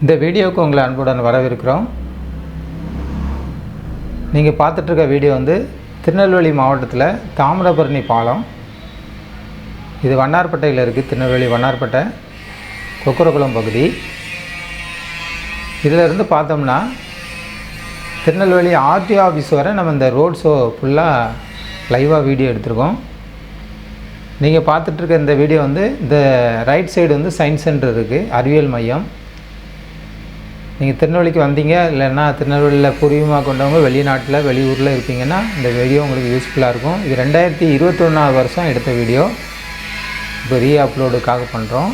இந்த வீடியோவுக்கு உங்களை அன்புடன் வரவேற்கிறோம். நீங்கள் பார்த்துட்ருக்க வீடியோ வந்து திருநெல்வேலி மாவட்டத்தில் தாமிரபரணி பாலம். இது வண்ணார்பட்டையில் இருக்குது திருநெல்வேலி வண்ணார்பேட்டை கொக்கரகுளம் பகுதி. இதிலிருந்து பார்த்தோம்னா திருநெல்வேலி ஆர்டிஓ ஆஃபீஸ் வரை நம்ம இந்த ரோட் ஷோ ஃபுல்லாக லைவாக வீடியோ எடுத்திருக்கோம். நீங்கள் பார்த்துட்ருக்க இந்த வீடியோ வந்து இந்த ரைட் சைடு வந்து சயின்ஸ் சென்டர் இருக்குது அறிவியல் மையம். நீங்கள் திருநெல்வேலிக்கு வந்தீங்க இல்லைன்னா திருநெல்வேலியில் பூர்வீகமாக கொண்டவங்க வெளிநாட்டில் வெளியூரில் இருப்பீங்கன்னா இந்த வீடியோ உங்களுக்கு யூஸ்ஃபுல்லாக இருக்கும். இது ரெண்டாயிரத்தி இருபத்தொன்னாவது வருஷம் எடுத்த வீடியோ இப்போ ரீ அப்லோடுக்காக பண்ணுறோம்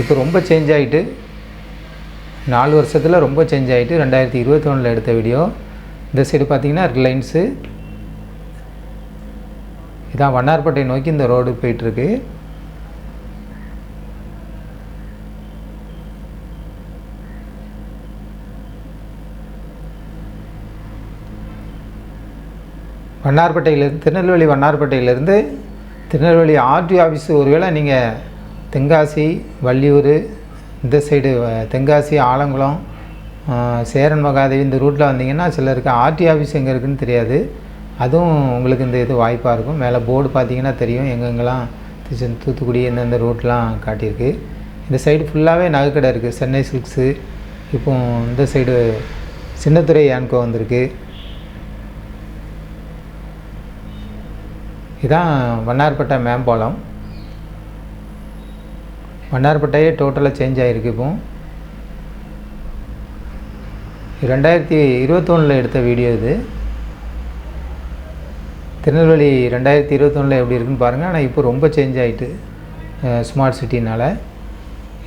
இப்போ ரொம்ப சேஞ்ச் ஆகிட்டு நாலு வருஷத்தில் ரொம்ப சேஞ்ச் ஆகிட்டு ரெண்டாயிரத்தி இருபத்தொன்னில் எடுத்த வீடியோ இந்த சைடு பார்த்தீங்கன்னா ரிலையன்ஸு இதான் வண்ணார்பேட்டை நோக்கி இந்த ரோடு போயிட்டுருக்கு வண்ணார்பட்டையிலேருந்து திருநெல்வேலி வண்ணார்பேட்டையிலேருந்து திருநெல்வேலி ஆர்டி ஆஃபீஸு ஒருவேளை நீங்கள் தென்காசி வள்ளியூர் இந்த சைடு தென்காசி ஆலங்குளம் சேரன் மகாதேவி இந்த ரூட்டில் வந்தீங்கன்னா சிலருக்கு ஆர்டி ஆஃபீஸ் எங்கே இருக்குன்னு தெரியாது. அதுவும் உங்களுக்கு இந்த இது வாய்ப்பாக இருக்கும். மேலே போர்டு பார்த்தீங்கன்னா தெரியும். எங்கெங்கெல்லாம் திருச்சி தூத்துக்குடி எந்தெந்த ரூட்லாம் காட்டியிருக்கு. இந்த சைடு ஃபுல்லாகவே நகைக்கடை இருக்குது சென்னை சில்க்ஸு இப்போ இந்த சைடு சின்னத்துறை ஏன்கோ வந்திருக்கு. இதான் வண்ணார்பேட்டை மேம்பாலம் வண்ணார்பேட்டையே டோட்டலாக சேஞ்ச் ஆகிருக்கு இப்போ. ரெண்டாயிரத்தி இருபத்தொன்னில் எடுத்த வீடியோ இது. திருநெல்வேலி ரெண்டாயிரத்தி இருபத்தொன்னில் எப்படி இருக்குன்னு பாருங்கள் ஆனால் இப்போ ரொம்ப சேஞ்ச் ஆகிட்டு ஸ்மார்ட் சிட்டினால்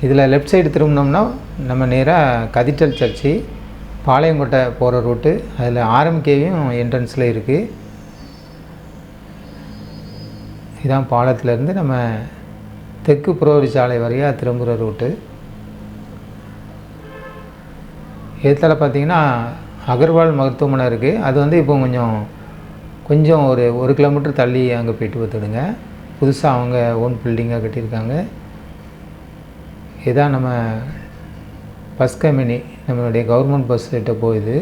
இதில் லெஃப்ட் சைடு திரும்பினோம்னா நம்ம நேராக கதிட்டல் சர்ச்சு பாளையங்கோட்டை போகிற ரூட்டு அதில் ஆர்எம்கேயும் என்ட்ரன்ஸில் இருக்குது இதான் பாலத்திலேருந்து நம்ம தெற்கு புறவரி சாலை வழியாக திரும்புகிற ரூட்டு ஏற்றால பார்த்தீங்கன்னா அகர்வால் மருத்துவமனை இருக்குது அது வந்து இப்போ கொஞ்சம் கொஞ்சம் ஒரு ஒரு கிலோமீட்டர் தள்ளி அங்கே போயிட்டு பார்த்துடுங்க புதுசாக அவங்க ஓன் பில்டிங்காக கட்டியிருக்காங்க. இதான் நம்ம பஸ் கம்பெனி நம்மளுடைய கவர்மெண்ட் பஸ் கிட்ட போகுது.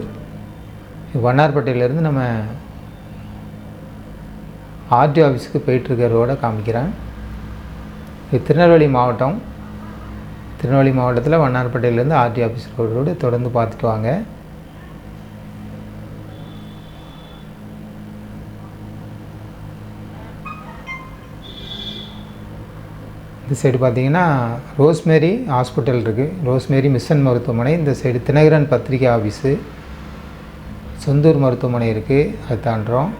வண்ணார்பேட்டையிலேருந்து நம்ம ஆர்டி ஆஃபீஸுக்கு போயிட்டுருக்க காமிக்கிறேன். இது திருநெல்வேலி மாவட்டம். திருநெல்வேலி மாவட்டத்தில் வண்ணார்பேட்டையிலேருந்து ஆர்டி ஆஃபீஸ் ரோடு ரோடு தொடர்ந்து பார்த்துட்டு வாங்க. இந்த சைடு பார்த்தீங்கன்னா ரோஸ்மேரி ஹாஸ்பிட்டல் இருக்குது ரோஸ்மேரி மிஷன் மருத்துவமனை. இந்த சைடு தினகரன் பத்திரிகை ஆஃபீஸு. சொந்தூர் மருத்துவமனை இருக்குது அது தாண்டுறோம்.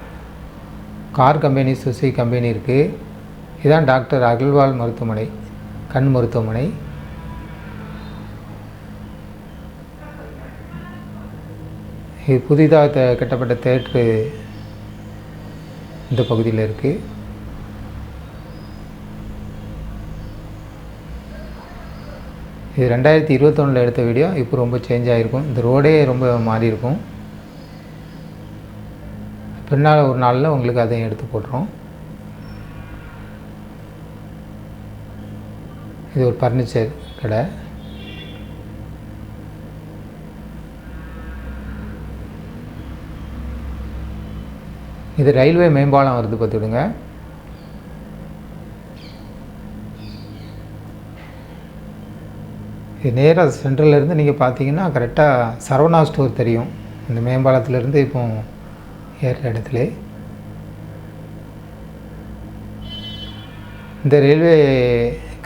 கார் கம்பெனி சுசி கம்பெனி இருக்குது இதுதான் டாக்டர் அகல்வால் மருத்துவமனை கண் மருத்துவமனை. இது புதிதாக த- கட்டப்பட்ட தேட்ரு இந்த பகுதியில் இருக்குது இது ரெண்டாயிரத்தி இருபத்தொன்னில் எடுத்த வீடியோ. இப்போ ரொம்ப சேஞ்ச் ஆகிருக்கும் இந்த ரோடே ரொம்ப மாறி இருக்கும் பின்னால் ஒரு நாளில் உங்களுக்கு அதையும் எடுத்து போட்டுரும் இது ஒரு ஃபர்னிச்சர் கடை. இது ரயில்வே மேம்பாலம் வருது பார்த்துடுங்க இது நேராக சென்ட்ரல்லேருந்து நீங்கள் பார்த்தீங்கன்னா கரெக்டாக சரவணா ஸ்டோர் தெரியும். இந்த மேம்பாலத்திலேருந்து இப்போ ஏற்ற இடத்துல. இந்த ரயில்வே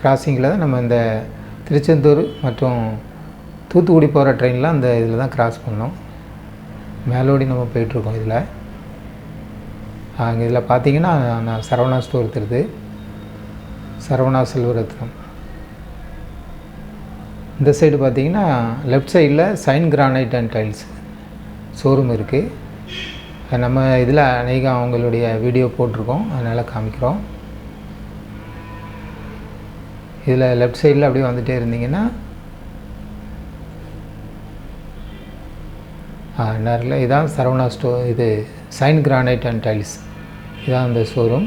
கிராசிங்கில் தான் நம்ம இந்த திருச்செந்தூர் மற்றும் தூத்துக்குடி போகிற ட்ரெயினில் அந்த இதில் தான் கிராஸ் பண்ணோம். மேலோடி நம்ம போயிட்டுருக்கோம் இதில். அங்கே இதில் பார்த்தீங்கன்னா நான் சரவணா ஸ்டோர் தெரியுது சரவணா செல்வரத்னம். இந்த சைடு பார்த்தீங்கன்னா லெஃப்ட் சைடில் sign granite and tiles showroom இருக்குது நம்ம இதில் அநேகம் அவங்களுடைய வீடியோ போட்டிருக்கோம். அதனால் காமிக்கிறோம். இதில் லெஃப்ட் சைடில் அப்படியே வந்துட்டே இருந்தீங்கன்னா நேரில் இதான் சரவணா ஸ்டோ இது சைன் கிரானைட் அண்ட் டைல்ஸ். இதான் அந்த ஷோரூம்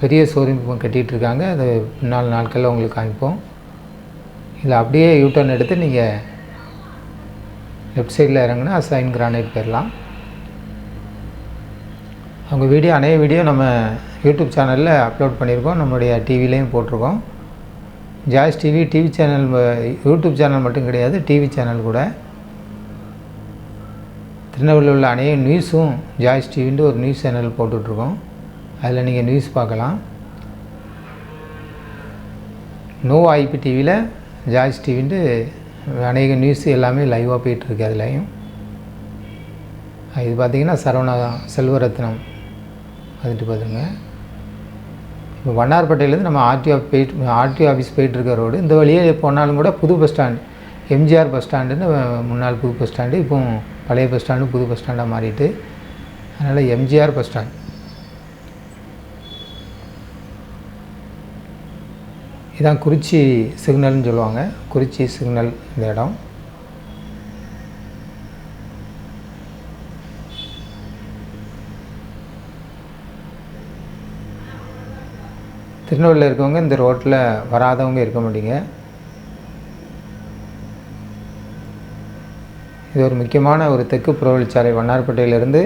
பெரிய ஷோரூம் இப்போ கட்டிகிட்டு இருக்காங்க அது நாலு நாட்களில் உங்களுக்கு காமிப்போம். இதில் அப்படியே யூட்டர்ன் எடுத்து நீங்கள் லெஃப்ட் சைடில் இறங்குனா சைன் கிரானைட் போயிடலாம் அவங்க வீடியோ அநேக வீடியோ நம்ம யூடியூப் சேனலில் அப்லோட் பண்ணியிருக்கோம். நம்மளுடைய டிவிலையும் போட்டிருக்கோம். Joys TV TV channel YouTube channel மட்டும் கிடையாது டிவி சேனல் கூட. திருநெல்வேலியில் உள்ள அநேக நியூஸும் ஜாய்ஸ் டிவின்ட்டு ஒரு நியூஸ் சேனல் போட்டுட்ருக்கோம். அதில் நீங்கள் நியூஸ் பார்க்கலாம். நோ ஐபி டிவியில் ஜாய்ஸ் டிவின்ட்டு அநேக நியூஸ் எல்லாமே லைவாக போயிட்டுருக்கு அதுலேயும். இது பார்த்திங்கன்னா சரவணா செல்வரத்னம். வந்துட்டு பார்த்துங்க இப்போ வண்ணார்பேட்டையிலேருந்து நம்ம ஆர்டிஓ போயிட்டு ஆர்டிஓ ஆஃபீஸ் போயிட்டுருக்க ரோடு இந்த வழியே போனாலும் கூட புது பஸ் ஸ்டாண்ட் எம்ஜிஆர் பஸ் ஸ்டாண்டுன்னு முன்னாள் புது பஸ் ஸ்டாண்டு இப்போ பழைய பஸ் ஸ்டாண்டு புது பஸ் ஸ்டாண்டாக மாறிட்டு அதனால் எம்ஜிஆர் பஸ் ஸ்டாண்ட் இதான் குறிச்சி சிக்னல்னு சொல்லுவாங்க. குறிச்சி சிக்னல் இந்த இடம். திருநெல்வேலியில் இருக்கவங்க இந்த ரோட்டில் வராதவங்க இருக்க மாட்டீங்க. இது ஒரு முக்கியமான ஒரு தெற்கு புறவழிச்சாலை. வண்ணார்பேட்டையிலேருந்து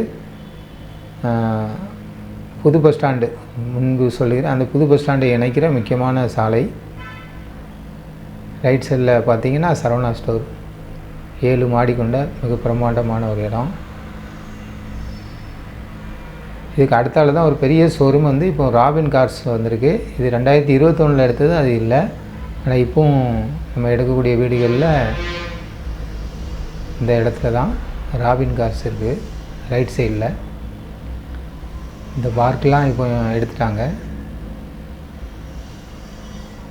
புது பஸ் ஸ்டாண்டு. முன்பு சொல்லுகிறேன் அந்த புது பஸ் ஸ்டாண்டை இணைக்கிற முக்கியமான சாலை. ரைட் சைடில் பார்த்தீங்கன்னா சரவணா ஸ்டோர் ஏழு மாடி கொண்ட மிக பிரம்மாண்டமான ஒரு இடம். இதுக்கு அடுத்தால தான் ஒரு பெரிய ஷோரூம் வந்து இப்போ ராபின் கார்ஸ் வந்திருக்கு. இது ரெண்டாயிரத்தி இருபத்தொன்னில் எடுத்தது அது இல்லை. ஆனால் இப்போவும் நம்ம எடுக்கக்கூடிய வீடுகளில் இந்த இடத்துல தான் ராபின் கார்ஸ் இருக்குது ரைட் சைடில் இந்த பார்க்கெலாம் இப்போ எடுத்துட்டாங்க.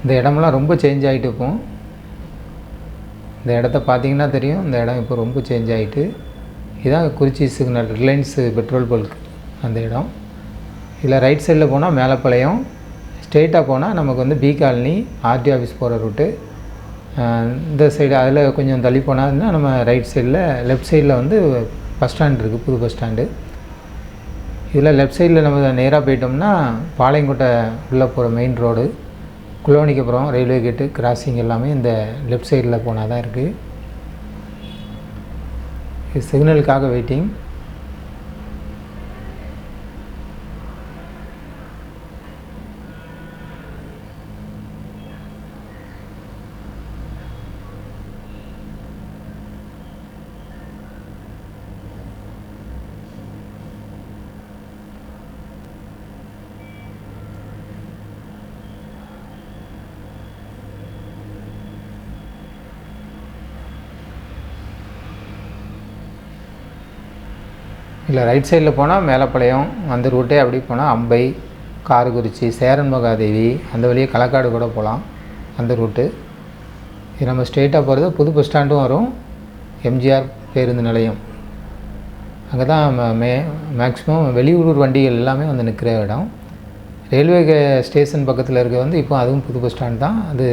இந்த இடமெல்லாம் ரொம்ப சேஞ்ச் ஆகிட்டு இப்போ. இந்த இடத்த பார்த்தீங்கன்னா தெரியும். இந்த இடம் இப்போ ரொம்ப சேஞ்ச் ஆகிட்டு இதுதான் Kurichi signal Reliance petrol bulk அந்த இடம். இதில் ரைட் சைடில் போனால் மேலப்பாளையம். ஸ்ட்ரெயிட்டாக போனால் நமக்கு வந்து பி காலனி ஆர்டி ஆஃபீஸ் போகிற ரூட்டு இந்த சைடு அதில் கொஞ்சம் தள்ளி போனால்னா நம்ம ரைட் சைடில் லெஃப்ட் சைடில் வந்து பஸ் ஸ்டாண்ட் இருக்குது புது பஸ் ஸ்டாண்டு இதில் லெஃப்ட் சைடில் நம்ம நேராக போயிட்டோம்னா பாளையங்கோட்டை உள்ளே போகிற மெயின் ரோடு குளோனிக்கப்புறம் ரயில்வே கேட்டு கிராசிங் எல்லாமே இந்த லெஃப்ட் சைடில் போனால் தான் இருக்குது சிக்னலுக்காக வெயிட்டிங் இல்லை ரைட் சைடில் போனால் மேலப்பாளையம் அந்த ரூட்டே அப்படி போனால் அம்பை காரக்குறிச்சி சேரன் மகாதேவி அந்த வழியே களக்காடு கூட போகலாம் அந்த ரூட்டு இது நம்ம ஸ்ட்ரெயிட்டாக போகிறது புது பஸ் ஸ்டாண்டும் வரும் எம்ஜிஆர் பேருந்து நிலையம். அங்கே தான் மே மேக்ஸிமம் வெளியூர் வண்டிகள் எல்லாமே வந்து நிற்கிற இடம். ரயில்வே ஸ்டேஷன் பக்கத்தில் இருக்க வந்து இப்போ அதுவும் புது பஸ் ஸ்டாண்ட் தான். அது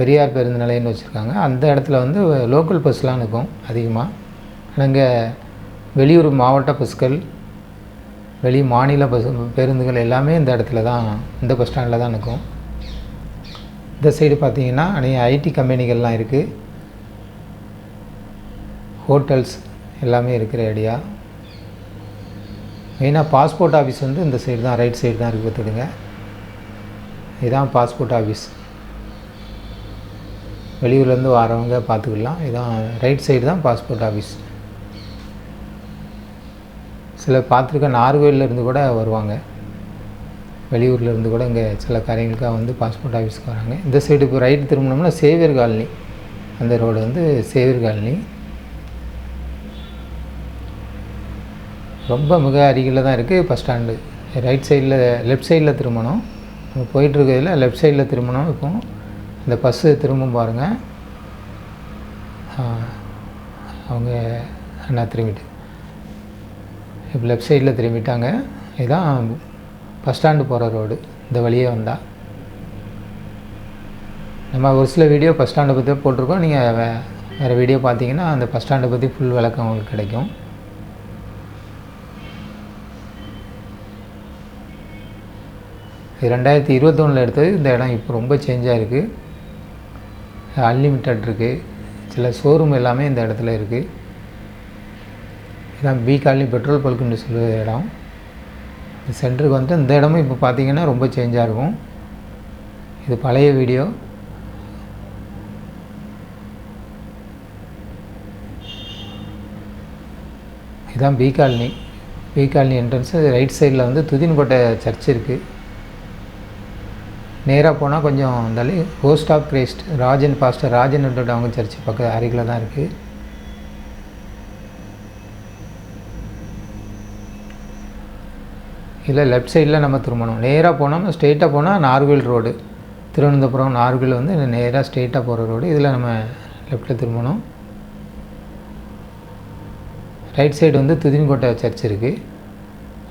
பெரியார் பேருந்து நிலையம்னு வச்சுருக்காங்க. அந்த இடத்துல வந்து லோக்கல் பஸ்லாம் நிற்கும் அதிகமாக அங்கே வெளியூர் மாவட்ட பஸ்கள் வெளி மாநில பஸ் பேருந்துகள் எல்லாமே இந்த இடத்துல தான் இந்த பஸ் ஸ்டாண்டில் தான் இருக்கும். இந்த சைடு பார்த்தீங்கன்னா நிறைய ஐடி கம்பெனிகள்லாம் இருக்குது ஹோட்டல்ஸ் எல்லாமே இருக்கிற ஏரியா. மெயினாக பாஸ்போர்ட் ஆஃபீஸ் வந்து இந்த சைடு தான் ரைட் சைடு தான் இருக்குது பார்த்துடுங்க இதுதான் பாஸ்போர்ட் ஆஃபீஸ் வெளியூர்லேருந்து வரவங்க பார்த்துக்கலாம் இதான் ரைட் சைடு தான் பாஸ்போர்ட் ஆஃபீஸ் சில பார்த்துருக்க நார்வேலேருந்து கூட வருவாங்க. வெளியூர்லேருந்து கூட இங்கே சில காரியங்களுக்காக வந்து பாஸ்போர்ட் ஆஃபீஸ்க்கு வராங்க. இந்த சைடு இப்போ ரைட் திரும்பினோம்னா சேவியர் காலனி. அந்த ரோடு வந்து சேவியர் காலனி. ரொம்ப மிக அருகில் தான் இருக்குது பஸ் ஸ்டாண்டு ரைட் சைடில் லெஃப்ட் சைடில் திரும்பணும். நம்ம போயிட்டுருக்கிறதுல லெஃப்ட் சைடில் திரும்பணும் இருக்கும் இந்த பஸ்ஸு திரும்பும் பாருங்கள் அவங்க அண்ணா திரும்பிட்டு. இப்போ லெஃப்ட் சைடில் திரும்பிட்டாங்க. இதுதான் பஸ் ஸ்டாண்டு போகிற ரோடு இந்த வழியே வந்தால் நம்ம ஒரு சில வீடியோ பஸ் ஸ்டாண்டை பற்றி போட்டிருக்கோம். நீங்கள் வே வேறு வீடியோ பார்த்தீங்கன்னா அந்த பஸ் ஸ்டாண்டை பற்றி ஃபுல் விளக்கம் உங்களுக்கு கிடைக்கும். இது ரெண்டாயிரத்தி இருபத்தொன்னில் எடுத்தது. இந்த இடம் இப்போ ரொம்ப சேஞ்சாக இருக்குது அன்லிமிட்டட் இருக்குது சில ஷோரூம் எல்லாமே இந்த இடத்துல இருக்குது இதான் பி காலனி பெட்ரோல் பல்க்குன்னு சொல்லுற இடம். இந்த சென்டருக்கு வந்து இந்த இடமும் இப்போ பார்த்தீங்கன்னா ரொம்ப சேஞ்சாக இருக்கும். இது பழைய வீடியோ. இதுதான் B colony. B colony entrance right சைடில் வந்து துதின்கோட்டை சர்ச் இருக்குது நேராக போனால் கொஞ்சம் இருந்தாலே post of Christ Rajan pastor Rajan அவங்க சர்ச் பக்கம் அருகில் தான் இருக்குது இல்லை லெஃப்ட் சைடில் நம்ம திரும்பணும். நேராக போனோம் ஸ்ட்ரெயிட்டாக போனால் நார்வில் ரோடு திருவனந்தபுரம் நார்வில் வந்து நேராக ஸ்ட்ரெயிட்டாக போகிற ரோடு இதில் நம்ம லெஃப்ட்டில் திரும்பணும். ரைட் சைடு வந்து துதின்கோட்டை சர்ச் இருக்குது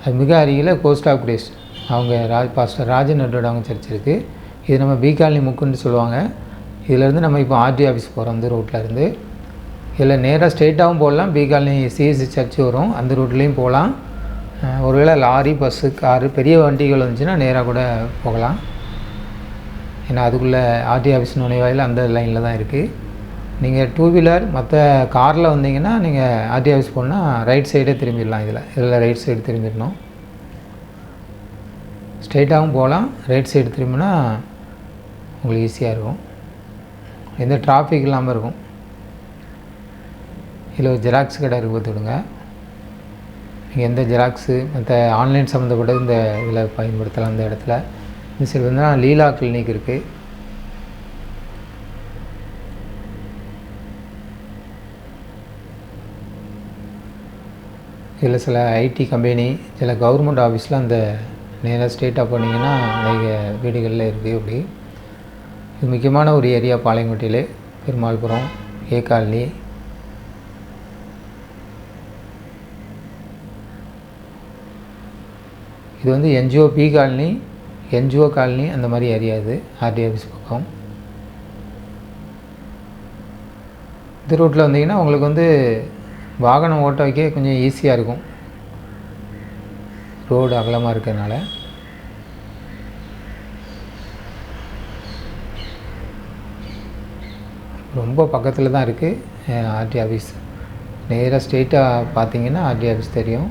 அது மிக அருகில் கோஸ்ட் ஆஃப் கிரேஸ் அவங்க ராஜ் பாஸ்டர் ராஜன் நட்டோட அவங்க சர்ச் இருக்குது இது நம்ம பி காலனி முக்குன்னு சொல்லுவாங்க. இதிலேருந்து நம்ம இப்போ ஆர்டி ஆஃபீஸ் போகிறோம் அந்த ரோட்டில் இதில் நேராக ஸ்ட்ரெயிட்டாகவும் போடலாம். பி காலனி சிஎஸ்சி சர்ச் வரும். அந்த ரூட்லேயும் போகலாம். ஒருவேளை லாரி பஸ்ஸு காரு பெரிய வண்டிகள் வந்துச்சுன்னா நேராக கூட போகலாம். ஏன்னா அதுக்குள்ளே ஆர்டி ஆஃபீஸ் நுழைவாயில் அந்த லைனில் தான் இருக்குது நீங்கள் டூ வீலர் மற்ற காரில் வந்தீங்கன்னா நீங்கள் ஆர்டி ஆஃபீஸ் போனால் ரைட் சைடே திரும்பிடலாம் இதில். இதில் ரைட் சைடு திரும்பிடணும். ஸ்ட்ரெயிட்டாகவும் போகலாம். ரைட் சைடு திரும்பினா உங்களுக்கு ஈஸியாக இருக்கும். எந்த டிராஃபிக் இல்லாமல் இருக்கும். இதில் ஒரு ஜெராக்ஸ் கடை இருக்கு பார்த்துடுங்க நீங்கள் எந்த ஜெராக்ஸு மற்ற ஆன்லைன் சம்மந்தப்பட்ட இந்த இதில் பயன்படுத்தலாம் அந்த இடத்துல. இந்த சைடு வந்து லீலா கிளினிக் இருக்குது இதில் சில ஐடி கம்பெனி சில கவர்மெண்ட் ஆஃபீஸில் அந்த நேராக ஸ்ட்ரெயிட்டாக போனீங்கன்னா நிறைய வீடுகளில் இருக்குது அப்படி. இது முக்கியமான ஒரு ஏரியா பாளையங்கோட்டையில் பெருமாள்புரம் ஏ காலனி. இது வந்து NGO B colony NGO colony அந்த மாதிரி அறியாது ஆர்டிஓ ஆர்டி ஆஃபீஸ் பக்கம். இந்த ரூட்டில் வந்தீங்கன்னா உங்களுக்கு வந்து வாகனம் ஓட்ட வைக்க கொஞ்சம் ஈஸியாக இருக்கும். ரோடு அகலமாக இருக்கிறதுனால ரொம்ப பக்கத்தில் தான் இருக்குது ஆர்டி ஆஃபீஸ் நேராக ஸ்ட்ரெயிட்டாக பார்த்தீங்கன்னா ஆர்டி ஆஃபீஸ் தெரியும்.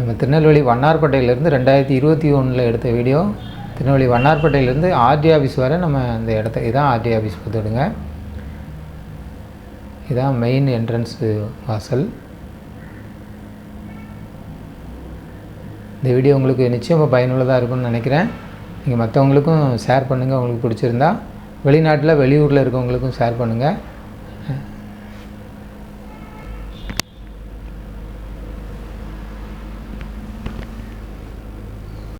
நம்ம திருநெல்வேலி வண்ணார்பேட்டையிலேருந்து ரெண்டாயிரத்தி இருபத்தி ஒன்றில் எடுத்த வீடியோ. திருநெல்வேலி வண்ணார்பேட்டையிலேருந்து ஆர்டி ஆஃபீஸ் வரை நம்ம அந்த இடத்த இதான் ஆர்டி ஆஃபீஸ் பார்த்துடுங்க. இதான் மெயின் என்ட்ரன்ஸு வாசல். இந்த வீடியோ உங்களுக்கு நிச்சயமாக பயனுள்ளதாக இருக்கும்னு நினைக்கிறேன். நீங்கள் மற்றவங்களுக்கும் ஷேர் பண்ணுங்கள் உங்களுக்கு பிடிச்சிருந்தா. வெளிநாட்டில் வெளியூரில் இருக்கவங்களுக்கும் ஷேர் பண்ணுங்கள்